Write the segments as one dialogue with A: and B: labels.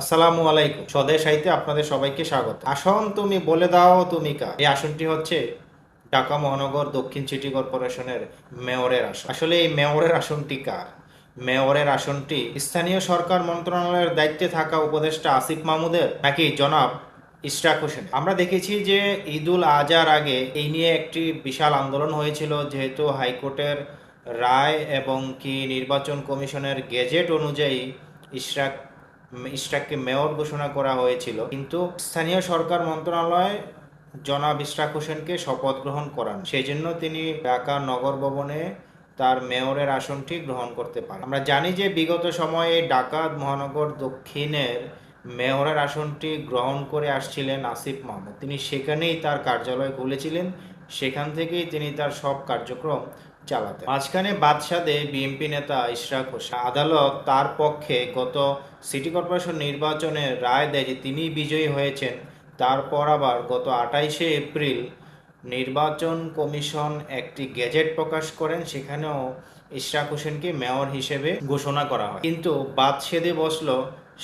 A: আসসালামু আলাইকুম। স্বদেশ সাহিত্যে আপনাদের সবাইকে স্বাগত। আসন তুমি বলে দাও তুমি কা এই আসনটি হচ্ছে ঢাকা মহানগর দক্ষিণ সিটি কর্পোরেশনের মেয়রের আসন। আসলে এই মেয়রের আসনটি কার? মেয়রের আসনটি স্থানীয় সরকার মন্ত্রণালয়ের দায়িত্বে থাকা উপদেষ্টা আসিফ মাহমুদের নাকি জনাব ইশরাক হোসেন আমরা দেখেছি যে ঈদুল আজহার আগে এই নিয়ে একটি বিশাল আন্দোলন হয়েছিল, যেহেতু হাইকোর্টের রায় এবং কি নির্বাচন কমিশনের গেজেট অনুযায়ী ইশরাক ইশরাককে মেয়র ঘোষণা করা হয়েছিল। কিন্তু স্থানীয় সরকার মন্ত্রণালয় জনাব ইশরাক হোসেনকে শপথ গ্রহণ করান। সেই জন্য তিনি ঢাকা নগর ভবনে তার মেয়রের আসনটি গ্রহণ করতে পারেন। আমরা জানি যে বিগত সময়ে ঢাকা মহানগর দক্ষিণের মেয়রের আসনটি গ্রহণ করে আসছিলেন আসিফ মাহমুদ। তিনি সেখানেই তার কার্যালয় খুলেছিলেন। সেখান থেকেই তিনি তার সব কার্যক্রম চালাতেন। মাঝখানে বাদশাদে বিএনপি নেতা ইশরাক হোসেন, আদালত তার পক্ষে গত সিটি কর্পোরেশন নির্বাচনে রায় দেয় যে তিনি বিজয়ী হয়েছেন। তারপর আবার গত আঠাইশে এপ্রিল নির্বাচন কমিশন একটি গেজেট প্রকাশ করেন, সেখানেও ইশরাক হোসেনকে মেয়র হিসেবে ঘোষণা করা হয়। কিন্তু বাদ সেদে বসল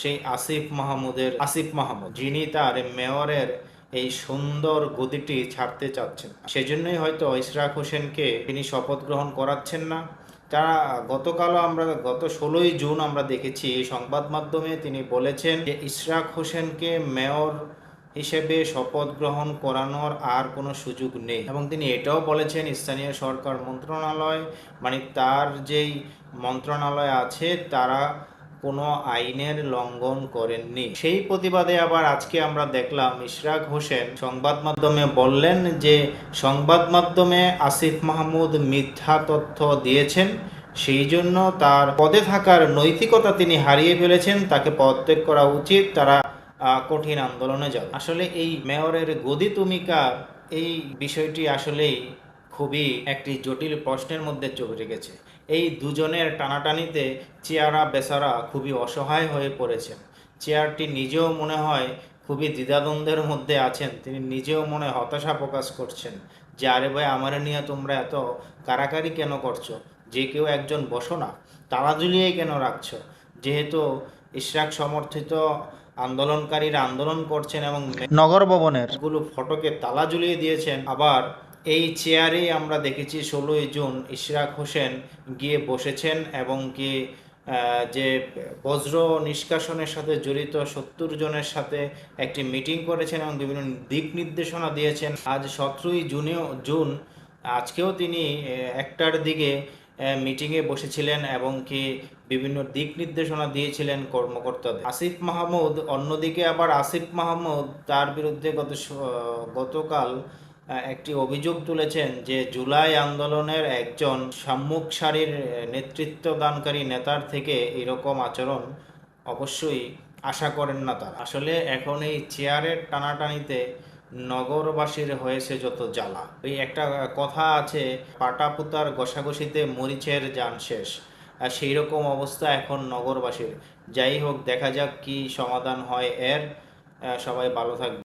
A: সেই আসিফ মাহমুদের, আসিফ মাহমুদ, যিনি তার মেয়রের এই সুন্দর গদিটি ছাড়তে চাচ্ছেন। সেজন্যই হয়তো ইশরাক হোসেনকে তিনি শপথ গ্রহণ করাচ্ছেন না তারা গতকালও আমরা, গত ষোলোই জুন আমরা দেখেছি সংবাদ মাধ্যমে তিনি বলেছেন যে ইশরাক হোসেনকে মেয়র হিসেবে শপথ গ্রহণ করানোর আর কোনো সুযোগ নেই এবং তিনি এটাও বলেছেন, স্থানীয় সরকার মন্ত্রণালয় মানে তার যেই মন্ত্রণালয় আছে, তারা কোনো আইনের লঙ্ঘন করেননি। সেই প্রতিবাদে আবার আজকে আমরা দেখলাম ইশরাক হোসেন সংবাদ মাধ্যমে বললেন যে, সংবাদ মাধ্যমে আসিফ মাহমুদ মিথ্যা তথ্য দিয়েছেন, সেই জন্য তার পদে থাকার নৈতিকতা তিনি হারিয়ে ফেলেছেন, তাকে পদত্যাগ করা উচিত, তারা কঠিন আন্দোলনে যাবে। আসলে এই মেয়রের গদি তুমিকা, এই বিষয়টি আসলেই খুবই একটি জটিল প্রশ্নের মধ্যে চোখ রেখেছে। এই দুজনের টানাটানিতে চেয়ারা বেচারা খুবই অসহায় হয়ে পড়েছেন। চেয়ারটি নিজেও মনে হয় খুবই দ্বিধাদ্বন্দ্বের মধ্যে আছেন। তিনি নিজেও মনে হতাশা প্রকাশ করছেন যে আরে ভাই আমারে নিয়ে তোমরা এত কারাকারি কেন করছ? যে কেউ একজন বসো না তালা ঝুলিয়ে কেন রাখছো? যেহেতু ইশরাক সমর্থিত আন্দোলনকারীরা আন্দোলন করছেন এবং নগর ভবনেরগুলো ফটোকে তালা ঝুলিয়ে দিয়েছেন আবার এই চেয়ারে আমরা দেখেছি ষোলোই জুন ইশরাক হোসেন গিয়ে বসেছেন এবং কি যে বজ্র নিষ্কাশনের সাথে জড়িত সত্তর জনের সাথে একটি মিটিং করেছেন এবং বিভিন্ন দিক নির্দেশনা দিয়েছেন। আজ সতেরোই জুনেও জুন, আজকেও তিনি একটার দিকে মিটিংয়ে বসেছিলেন এবং কি বিভিন্ন দিক নির্দেশনা দিয়েছিলেন কর্মকর্তাদের। আসিফ মাহমুদ, অন্যদিকে আবার আসিফ মাহমুদ, তার বিরুদ্ধে গত গতকাল একটি অভিযোগ তুলেছেন যে জুলাই আন্দোলনের একজন সম্মুখ সারির নেতৃত্ব দানকারী নেতার থেকে এরকম আচরণ অবশ্যই আশা করেন না তারা। আসলে এখন এই চেয়ারের টানাটানিতে নগরবাসীর হয়েছে যত জ্বালা। এই একটা কথা আছে, পাটাপুতার ঘষাঘষিতে মরিচের যান শেষ। আর সেই রকম অবস্থা এখন নগরবাসীর। যাই হোক, দেখা যাক কি সমাধান হয়। এর সবাই ভালো থাকবে।